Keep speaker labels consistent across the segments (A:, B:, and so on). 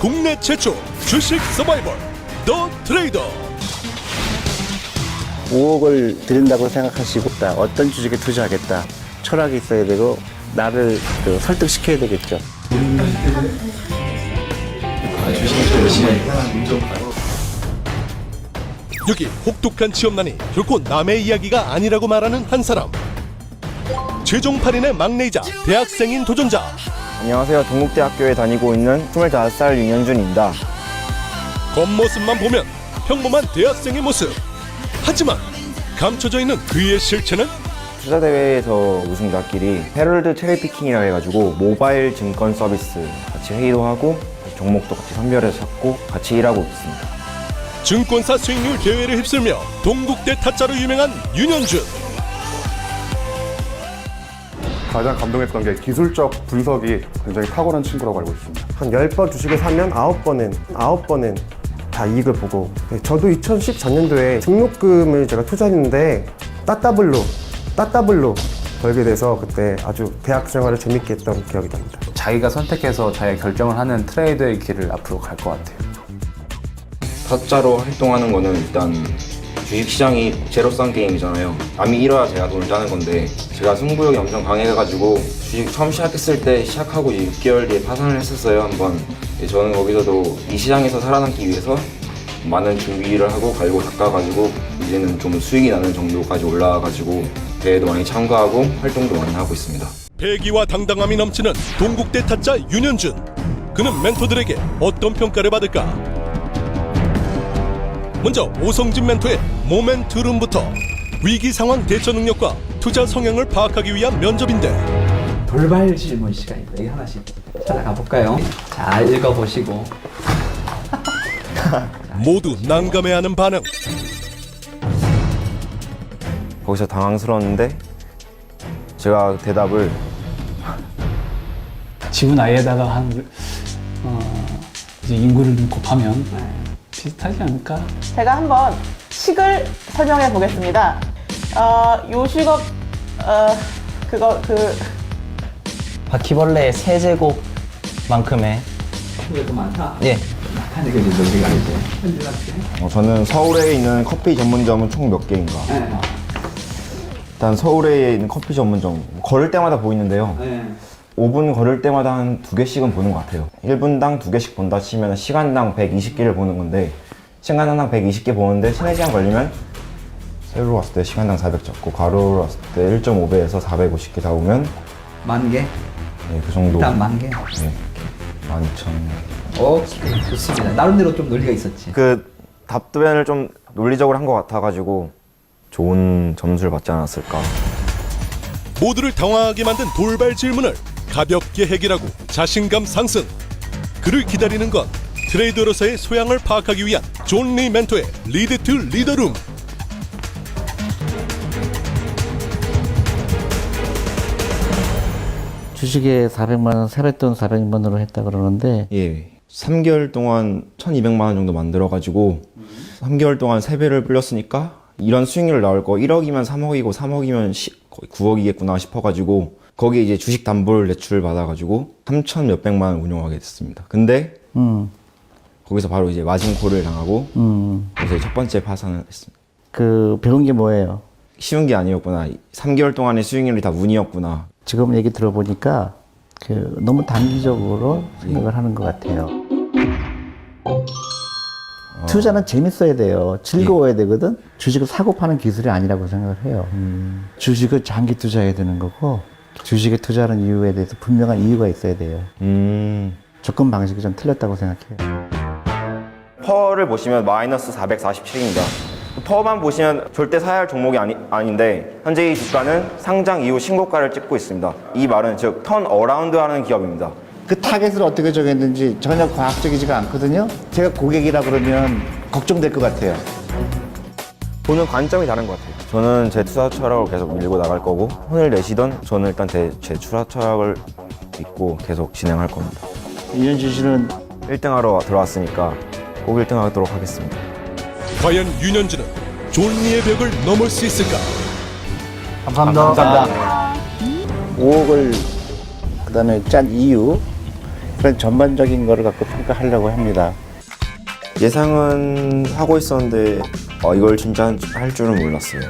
A: 국내 최초 주식 서바이벌 더 트레이더.
B: 5억을 드린다고 생각하시고 나 어떤 주식에 투자하겠다. 철학이 있어야 되고 나를 그 설득시켜야 되겠죠.
A: 여기 혹독한 취업난이 결코 남의 이야기가 아니라고 말하는 한 사람. 최종 8인의 막내이자 대학생인 도전자
C: 안녕하세요. 동국대학교에 다니고 있는 25살 윤현준입니다.
A: 겉모습만 보면 평범한 대학생의 모습 하지만 감춰져 있는 그의 실체는
C: 투자 대회에서 우승자끼리 헤럴드 체리피킹이라 해가지고 모바일 증권 서비스 같이 회의도 하고 종목도 같이 선별해서 찾고 같이 일하고 있습니다.
A: 증권사 수익률 대회를 휩쓸며 동국대 타짜로 유명한 윤현준
D: 가장 감동했던 게 기술적 분석이 굉장히 탁월한 친구라고 알고 있습니다.
E: 한 10번 주식을 사면 9번은 9번은 다 이익을 보고 네, 저도 2014년도에 등록금을 제가 투자했는데 따따블로 따따블로 벌게 돼서 그때 아주 대학 생활을 재밌게 했던 기억이 납니다.
F: 자기가 선택해서 자기가 결정을 하는 트레이드의 길을 앞으로 갈 것 같아요.
C: 타짜로 활동하는 거는 일단 주식시장이 제로섬 게임이잖아요. 남이 잃어야 제가 돈을 따는 건데 제가 승부욕이 엄청 강해가지고 주식 처음 시작했을 때 시작하고 이제 6개월 뒤에 파산을 했었어요 한번. 예, 저는 거기서도 이 시장에서 살아남기 위해서 많은 준비를 하고 갈고 닦아가지고 이제는 좀 수익이 나는 정도까지 올라와가지고 대회도 많이 참가하고 활동도 많이 하고 있습니다.
A: 패기와 당당함이 넘치는 동국대 타짜 윤현준 그는 멘토들에게 어떤 평가를 받을까 먼저 오성진 멘토의 모멘트룸부터 위기 상황 대처 능력과 투자 성향을 파악하기 위한 면접인데
G: 돌발 질문 시간입니다. 여기 하나씩 찾아가 볼까요? 잘 읽어보시고
A: 모두 난감해하는 반응
C: 거기서 당황스러웠는데 제가 대답을
H: 지구 나이에다가 한 어, 이제 인구를 좀 곱하면 비슷하지 않을까?
I: 제가 한번 식을 설명해 보겠습니다. 어, 요식업 어, 그거 그
J: 바퀴벌레 세제곱만큼의
G: 많다.
J: 예
G: 많다 느껴지죠 우리가 이제 현준한테.
C: 어, 저는 서울에 있는 커피 전문점은 총 몇 개인가
G: 네.
C: 일단 서울에 있는 커피 전문점 걸을 때마다 보이는데요
G: 네.
C: 5분 걸을 때마다 한 두 개씩은 보는 것 같아요 1분당 두 개씩 본다 치면 시간당 120개를 보는 건데 시간당 120개 보는데 3, 4시간 걸리면 세로로 왔을 때 시간당 400 잡고 가로로 왔을 때 1.5배에서 450개 다 오면
G: 만 개.
C: 네, 그 정도
G: 일단 만 개.
C: 네, 12,000
G: 오케이 좋습니다. 나름대로 좀 논리가 있었지.
C: 그 답변을 좀 논리적으로 한 것 같아가지고 좋은 점수를 받지 않았을까
A: 모두를 당황하게 만든 돌발 질문을 가볍게 해결하고 자신감 상승 그를 기다리는 건 트레이더로서의 소양을 파악하기 위한 존 리 멘토의 리드 투 리더룸
B: 주식에 400만 원, 세뱃돈 400만 원으로 했다 그러는데
C: 예. 3개월 동안 1200만 원 정도 만들어 가지고 3개월 동안 3배를 불렸으니까 이런 수익률 나올 거 1억이면 3억이고 3억이면 거의 9억이겠구나 싶어 가지고 거기에 이제 주식 담보를 대출을 받아가지고 3천 몇백만 원 운용하게 됐습니다. 근데
B: 음,
C: 거기서 바로 이제 마진콜을 당하고
B: 음,
C: 그래서 첫 번째 파산을 했습니다.
B: 그 배운 게 뭐예요?
C: 쉬운 게 아니었구나. 3개월 동안의 수익률이 다 운이었구나.
B: 지금 얘기 들어보니까 그 너무 단기적으로 생각을 하는 것 같아요. 투자는 재밌어야 돼요. 즐거워야 되거든. 주식을 사고 파는 기술이 아니라고 생각을 해요. 주식을 장기 투자해야 되는 거고 주식에 투자하는 이유에 대해서 분명한 이유가 있어야 돼요.
C: 음.
B: 접근 방식이 좀 틀렸다고 생각해요.
C: 퍼를 보시면 마이너스 447입니다. 퍼만 보시면 절대 사야 할 종목이 아니, 아닌데 현재 이 주가는 상장 이후 신고가를 찍고 있습니다. 이 말은 즉 턴 어라운드 하는 기업입니다.
B: 그 타겟을 어떻게 정했는지 전혀 과학적이지가 않거든요. 제가 고객이라 그러면 걱정될 것 같아요.
C: 보는 관점이 다른 것 같아요. 저는 제 투자 철학을 계속 밀고 나갈 거고 혼을 내시던 저는 일단 제, 제 투자 철학을 믿고 계속 진행할 겁니다.
B: 윤현진 씨는
C: 1등 하러 들어왔으니까 꼭 1등 하도록 하겠습니다.
A: 과연 윤현준은 존 리의 벽을 넘을 수 있을까
B: 감사합니다. 5억을 그다음에 짠 이유 그런 전반적인 거를 갖고 평가하려고 합니다.
C: 예상은 하고 있었는데 어, 이걸 진짜 할 줄은 몰랐어요.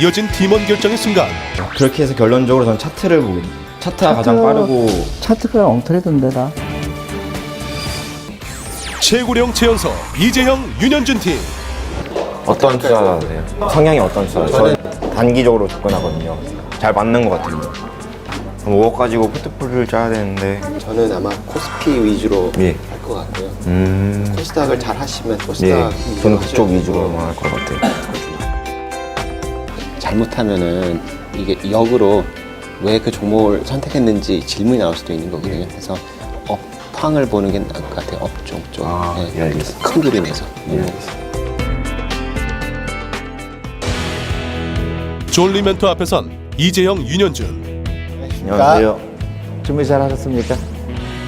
A: 이어진 팀원 결정의 순간
C: 그렇게 해서 결론적으로 전 차트를 보게 차트가 가장 빠르고
B: 차트가 엉터리던데다.
A: 최고령 최연소 이재형 윤현준 팀
C: 어떤 투자가 돼요? 성향이 어떤 투자예요? 저는 단기적으로 접근하거든요. 잘 맞는 것 같아요. 5억 가지고 포트폴리오를 짜야 되는데
K: 저는 아마 코스피 위주로
C: 예.
K: 할 것 같고요.
C: 음...
K: 코스닥을 잘 하시면
C: 예,
K: 코스닥
C: 저는 그쪽 위주로만 할것 같아요.
K: 잘못하면은 이게 역으로 왜 그 종목을 선택했는지 질문이 나올 수도 있는 거거든요. 그래서 업황을 보는 게 나을 것 같아요. 업종 쪽.
C: 아, 예, 알겠습니다.
K: 큰 그림에서. 음.
A: 존리 멘토 앞에선 이재형 윤현준
C: 안녕하세요.
B: 준비 잘 하셨습니까?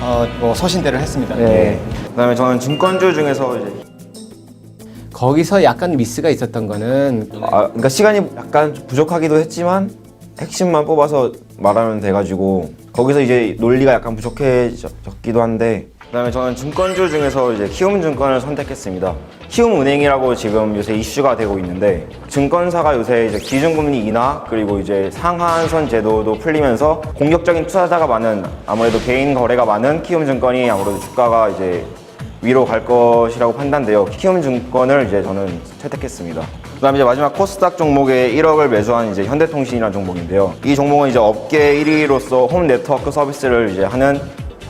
J: 어, 뭐 서신대로 했습니다.
B: 네.
C: 그다음에 저는 증권주 중에서 이제
K: 거기서 약간 미스가 있었던 거는
C: 아, 그러니까 시간이 약간 부족하기도 했지만 핵심만 뽑아서 말하면 돼가지고 거기서 이제 논리가 약간 부족해졌기도 한데 그다음에 저는 증권주 중에서 이제 키움증권을 선택했습니다. 키움은행이라고 지금 요새 이슈가 되고 있는데 증권사가 요새 이제 기준금리 인하 그리고 이제 상한선 제도도 풀리면서 공격적인 투자자가 많은 아무래도 개인 거래가 많은 키움증권이 아무래도 주가가 이제 위로 갈 것이라고 판단돼요. 키움증권을 이제 저는 채택했습니다. 그다음에 이제 마지막 코스닥 종목에 1억을 매수한 이제 현대통신이라는 종목인데요. 이 종목은 이제 업계 1위로서 홈 네트워크 서비스를 이제 하는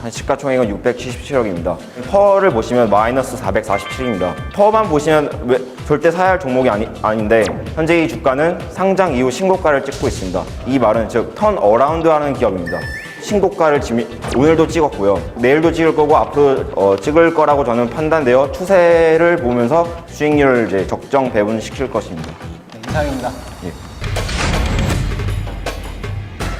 C: 한 시가총액은 677억입니다. 퍼를 보시면 마이너스 447입니다. 퍼만 보시면 왜- 절대 사야 할 종목이 아니, 아닌데 현재 이 주가는 상장 이후 신고가를 찍고 있습니다. 이 말은 즉 턴 어라운드하는 기업입니다. 신고가를 지금 오늘도 찍었고요. 내일도 찍을 거고 앞으로 어, 찍을 거라고 저는 판단되어 추세를 보면서 수익률을 이제 적정 배분시킬 것입니다.
J: 이상입니다.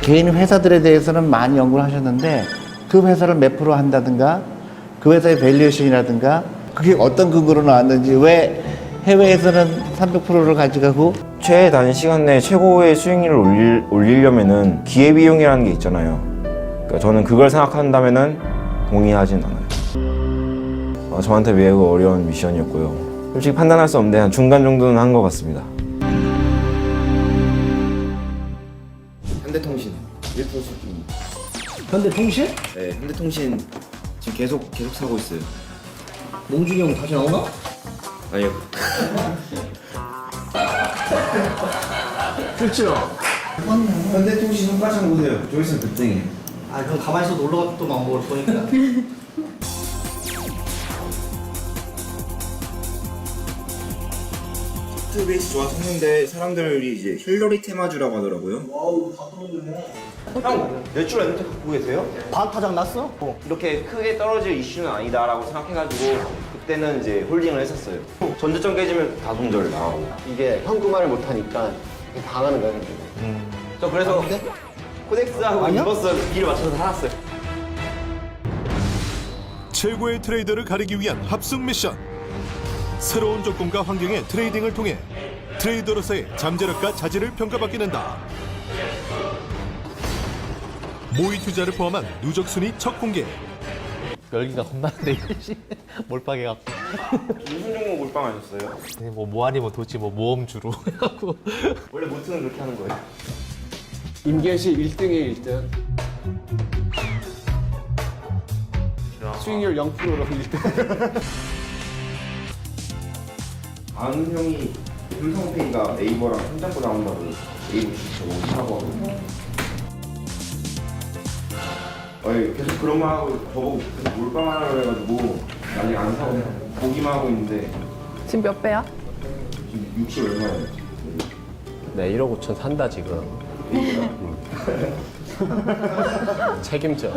B: 개인 회사들에 대해서는 많이 연구를 하셨는데 그 회사를 몇 프로 한다든가 그 회사의 밸류에이션이라든가 그게 어떤 근거로 나왔는지 왜 해외에서는 300%를 가져가고
C: 최단 시간 내에 최고의 수익률을 올릴, 올리려면은 기회비용이라는 게 있잖아요. 그러니까 저는 그걸 생각한다면은 동의하진 않아요. 어, 저한테 매우 어려운 미션이었고요. 솔직히 판단할 수 없는데 한 중간 정도는 한 것 같습니다. 현대통신 1% 수익입니다.
G: 현대통신?
C: 네, 현대통신 지금 계속 계속 사고 있어요.
G: 몽준이 형 다시 나오나?
C: 아니요.
G: 그렇죠.
C: 현대통신 손가락 보세요. 저기서 급등이에요.
G: 아 그럼 가만히 있어 놀러 갔다 또 먹을 거니까.
C: 베이스 좋아졌는데 사람들이 이제 힐러리 테마주라고 하더라고요. 형 매출 엔터 갖고 계세요?
J: 반타작 났어?
C: 이렇게 크게 떨어질 이슈는 아니다라고 생각해가지고 그때는 이제 홀딩을 했었어요. 전주점 깨지면 다 손절 나가고.
K: 이게 현금화를 못하니까 당하는 거예요.
C: 저 그래서 코덱스하고 인버스 비를 맞춰서 살았어요.
A: 최고의 트레이더를 가리기 위한 합숙 미션 새로운 조건과 환경의 트레이딩을 통해 트레이더로서의 잠재력과 자질을 평가받게 된다 모의 투자를 포함한 누적 순위 첫 공개
J: 열기가 겁나는데 이것이 몰빵해 갖고
C: 무슨 종목 몰빵하셨어요?
J: 뭐 모아니 뭐 도치 뭐 모험주로 해갖고
C: 원래 모트는 그렇게 하는 거예요.
K: 임기현 씨 1등에 1등. 수익률 0%로 1등.
C: 아는 형이 삼성페이가 네이버랑 손잡고 나온다고 네이버 주식 저거 사고 하고 아니 계속 그런 말 하고 저보고 계속 몰빵 하라고 해가지고 아직 안 사고 보기만 하고 있는데
I: 지금 몇 배야?
C: 지금 60 얼마예요?
K: 네, 1억 5천 산다 지금. 책임져.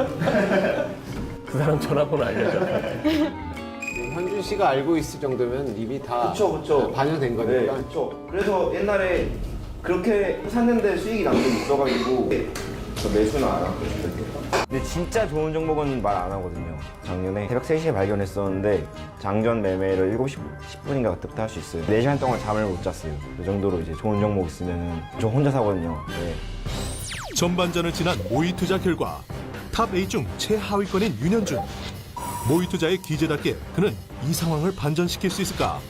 K: 그 사람 전화번호 알려줘. 현준 씨가 알고 있을 정도면 이미 다
C: 그쵸 그쵸
K: 반영된
C: 네
K: 거니까.
C: 그쵸 그래서 옛날에 그렇게 샀는데 수익이 난 적이 있어가지고 저 매수는 안 하고 근데 진짜 좋은 종목은 말 안 하거든요. 작년에 새벽 3시에 발견했었는데 장전 매매를 7시 10분인가 그때부터 할 수 있어요. 4시간 동안 잠을 못 잤어요. 그 정도로 이제 좋은 종목 있으면 저 혼자 사거든요. 네.
A: 전반전을 지난 모의 투자 결과 탑 A 중 최하위권인 윤현준. 모의 투자의 기재답게 그는 이 상황을 반전시킬 수 있을까